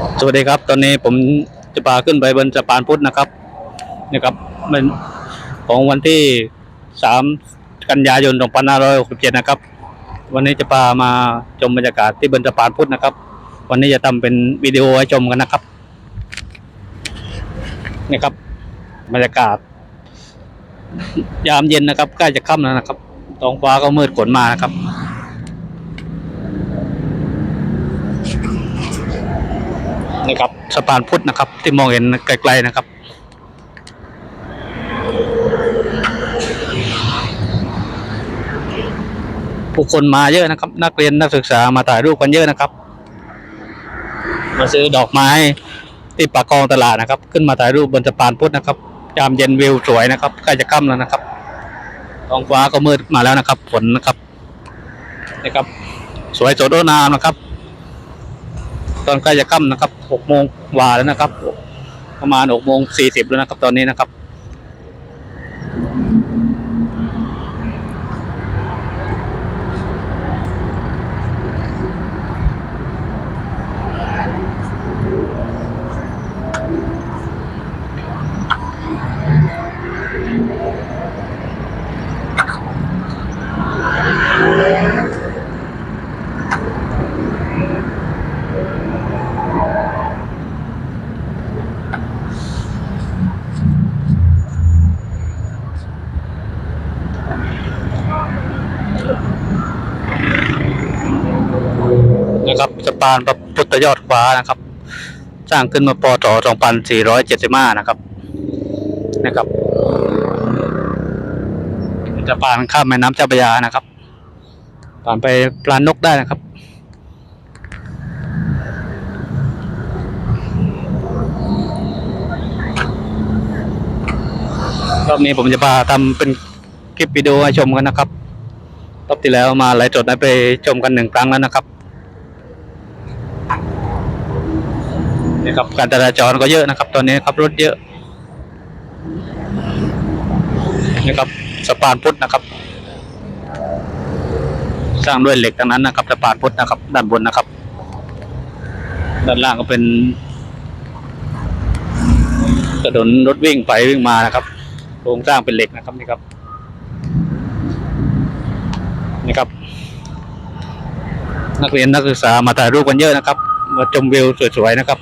สวัสดีครับ ตอนนี้ผมจะพาขึ้นไปบนสะพานพุทธนะครับนี่ครับมันของวันที่สามกันยายน2567นะครับ วันนี้จะพามาชมบรรยากาศที่บนสะพานพุทธนะครับ วันนี้จะทำเป็นวิดีโอให้ชมกันนะครับนี่ครับ บรรยากาศ ยามเย็นนะครับใกล้จะค่ำแล้วนะครับท้องฟ้าก็มืดฝนมานะครับ นี่ครับสะ พานพุทธนะครับ ที่มองเห็นไกลๆนะครับ ผู้คนมาเยอะนะครับ นักเรียนนักศึกษามาถ่ายรูปกันเยอะนะครับ มาซื้อดอกไม้ที่ปากคลองตลาดนะครับ ขึ้นมาถ่ายรูปบนสะพานพุทธนะครับยามเย็นวิวสวยนะครับใกล้จะค่ำแล้วนะครับท้องฟ้าก็มืดมาแล้วนะครับฝนนะครับนี่ครับ สวยสดงดงามนะครับ ตอนใกล้จะค่ำนะครับหกโมงกว่าแล้วนะครับ ประมาณหกโมงสี่สิบแล้วนะครับ ตอนนี้นะครับนะครับสะพานพระพุทธยอดฟ้านะครับ สร้างขึ้นมาปศ2475 นะครับ นะครับเป็นสะพานข้ามแม่น้ำเจ้าพระยานะครับ ผ่านไปปลานนกได้นะครับรอบนี้ผมจะพาทำเป็นคลิปวิดีโอให้ชมกันนะครับรอบที่แล้วมาไลฟ์สดได้ไปชมกันหนึ่งครั้งแล้วนะครับ นี่ครับการจราจรก็เยอะนะครับ ตอนนี้ครับรถเยอะนี่ครับสะพานพุทธนะครับ สร้างด้วยเหล็กทั้งนั้นนะครับสะพานพุทธนะครับ ด้านบนนะครับ ด้านล่างก็เป็นถนนรถวิ่งไปวิ่งมานะครับโครงสร้างเป็นเหล็กนะครับนี่ครับนี่ครับ นักเรียนนักศึกษามาถ่ายรูปกันเยอะนะครับมาชมวิวสวยๆนะครับ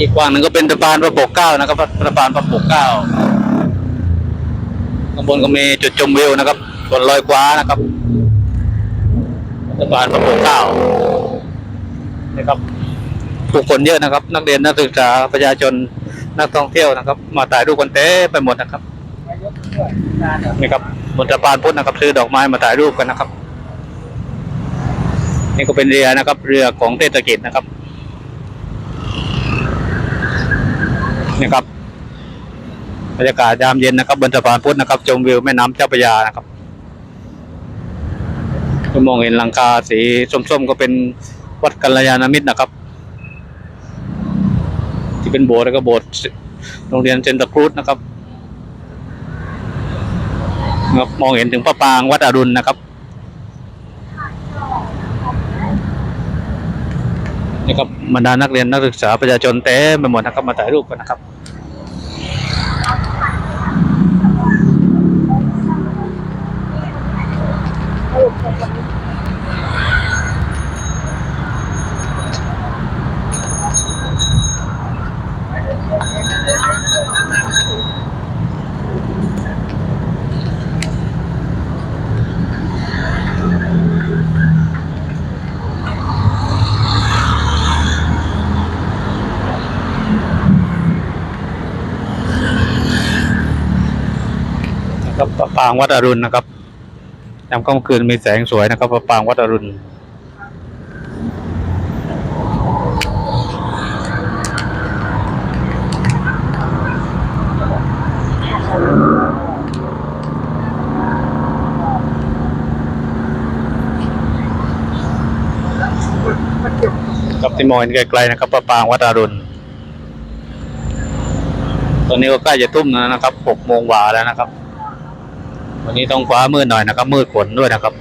อีกฝั่งหนึ่งก็เป็นสะพานพระปกเก้านะครับสะพานพระปกเก้าข้างบนก็มีจุดชมวิวนะครับส่วนลอยคว้านะครับสะพานพระปกเก้านะครับผู้คนเยอะนะครับ นักเรียนนักศึกษาประชาชนนักท่องเที่ยวนะครับ มาถ่ายรูปกันเต็มไปหมดนะครับนี่ครับบนสะพานพุทธนะครับซื้อดอกไม้มาถ่ายรูปกันนะครับ นี่ก็เป็นเรือนะครับ เรือของเทศกิจนะครับ นี่ครับบรรยากาศยามเย็นนะครับบนสะพานพุทธนะครับชมวิวแม่น้ำเจ้าพระยานะครับมองเห็นหลังคาสีส้มๆก็เป็นวัดกัลยาณมิตรนะครับ ที่เป็นโบสถ์แล้วก็โบสถ์โรงเรียนเซนต์ครูซนะครับมองเห็นถึงพระปางวัดอรุณนะครับนี่ครับบรรดานักเรียนนักศึกษาประชาชนเต็มไปหมดนะครับมาถ่ายรูปกันนะครับ ครับปางวัดอรุณนะครับ ยามค่ำคืนมีแสงสวยนะครับพระปางวัดอรุณครับที่มองเห็นไกลๆนะครับพระปางวัดอรุณตอนนี้ก็ใกล้จะทุ่มแล้วนะครับหกโมงกว่าแล้วนะครับ วันนี้ต้องฟ้ามืดหน่อยนะครับ มืดฝนด้วยนะครับ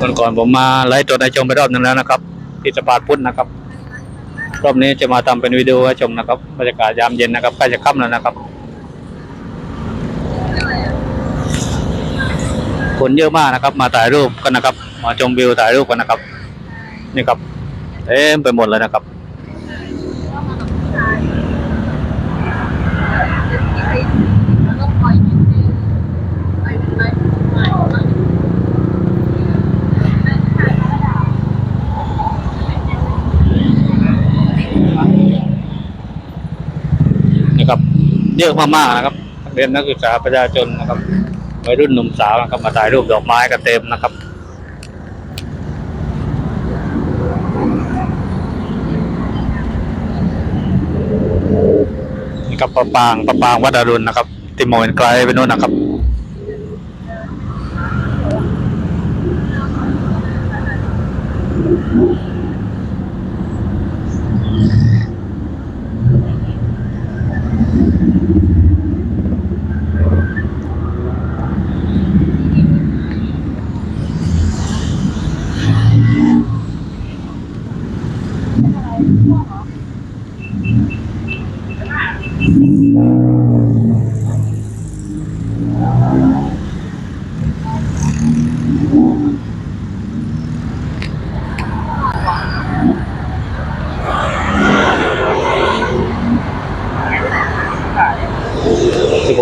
ก่อนก่อนผมมาไลฟ์ตัวในชมไปรอบนึงแล้วนะครับ ที่สะพานพุทธนะครับรอบนี้จะมาทำเป็นวิดีโอให้ชมนะครับบรรยากาศยามเย็นนะครับใกล้จะค่ำแล้วนะครับ คนเยอะมากนะครับ มาถ่ายรูปกันนะครับ มาชมวิวถ่ายรูปกันนะครับ นี่ครับเต็มไปหมดเลยนะครับ ต้องคอยนิดนึงไปไปไป นะครับ เยอะมากๆนะครับเรียนนักศึกษาประชาชนนะครับวัยรุ่นหนุ่มสาวนะครับมาถ่ายรูปดอกไม้กันเต็มนะครับนี่ครับประปางประปางวัดอรุณนะครับ ติโมนไกลไปโน่นนะครับ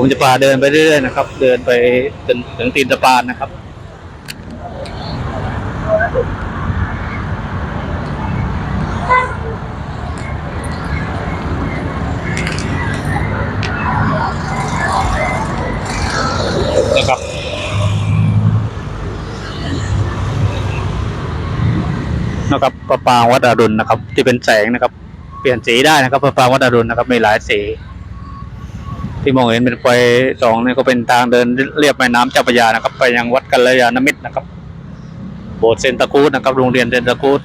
ผมจะพาเดินไปเรื่อยๆนะครับ เดินไปจนถึงตีนสะพานนะครับนะครับนะครับประปางวัดอรุณนะครับ ที่เป็นแสงนะครับ เปลี่ยนสีได้นะครับประปางวัดอรุณนะครับ มีหลายสี ที่มองเห็นเป็นไฟสองนี่ก็เป็นทางเดินเรียบแม่น้ำเจ้าพระยานะครับ ไปยังวัดกัลยาณมิตรนะครับ โบสถ์เซนตะคูดนะครับ โรงเรียนเซนตะคูด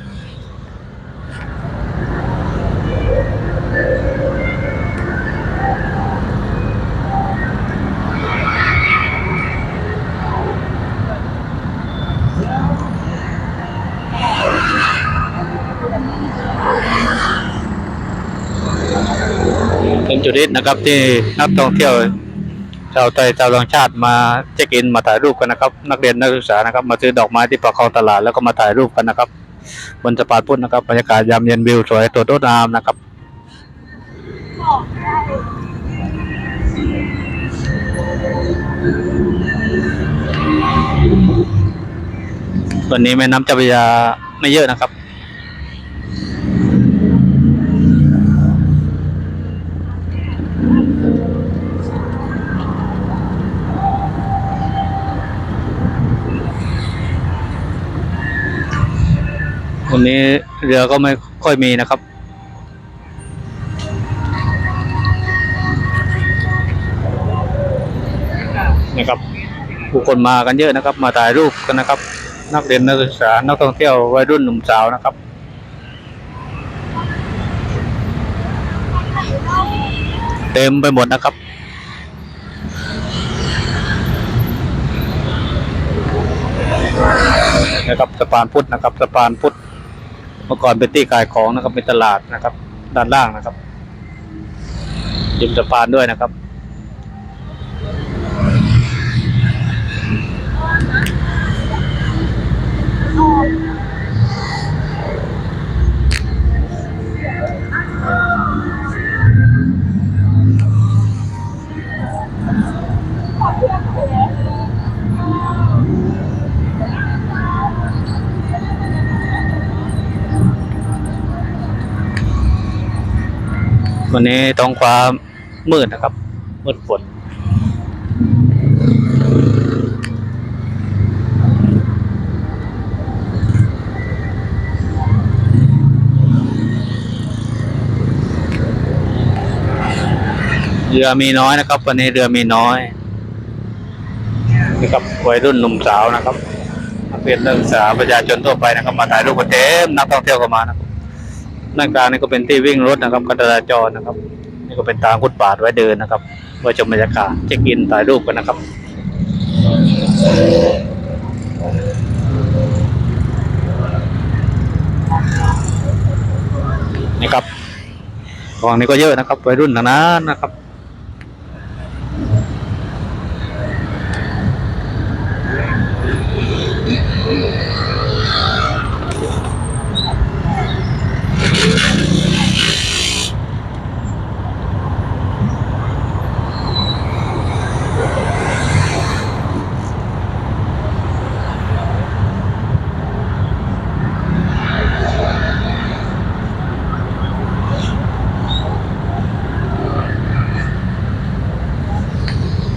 จุดนี้นะครับ ที่นักท่องเที่ยวชาวไทยชาวต่างชาติมาเช็คอินมาถ่ายรูปกันนะครับ นักเรียนนักศึกษานะครับ มาซื้อดอกไม้ที่ปากคลองตลาดแล้วก็มาถ่ายรูปกันนะครับ บนสะพานพุทธนะครับบรรยากาศยามเย็นวิวสวยตัวโตงามนะครับวันนี้แม่น้ำเจ้าพระยาไม่เยอะนะครับ วันนี้เรือก็ไม่ค่อยมีนะครับ นะครับ ผู้คนมากันเยอะนะครับ มาถ่ายรูปกันนะครับ นักเรียนนักศึกษา นักท่องเที่ยววัยรุ่นหนุ่มสาวนะครับเต็มไปหมดนะครับ นะครับสะพานพุทธนะครับสะพานพุทธ เมื่อก่อนเป็นที่ขายของนะครับเป็นตลาดนะครับ ด้านล่างนะครับริมสะพานด้วยนะครับ วันนี้ต้องความมืดนะครับ มืดฝนเรือมีน้อยนะครับ วันนี้เรือมีน้อยนี่ครับวัยรุ่นหนุ่มสาวนะครับเป็นเรื่องสาวประชาชนทั่วไปนะครับ มาถ่ายรูปเต็มนักท่องเที่ยวก็มานะครับ ด้านกลางนี่ก็เป็นที่วิ่งรถนะครับการจราจรนะครับ นี่ก็เป็นทางฟุตบาทไว้เดินนะครับไว้ชมบรรยากาศเช็คอินถ่ายรูปกันนะครับนี่ครับกองนี้ก็เยอะนะครับวัยรุ่นะนั้นนะครับ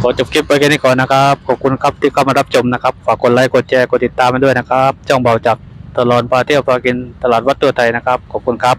ขอจบคลิปไปแค่นี้ก่อนนะครับ ขอบคุณครับที่เข้ามารับชมนะครับ ฝากกดไลค์กดแชร์กดติดตามมาด้วยนะครับ จ้องเบาจากตลอดพาเที่ยวพากินตลาดวัดตัวไทยนะครับ ขอบคุณครับ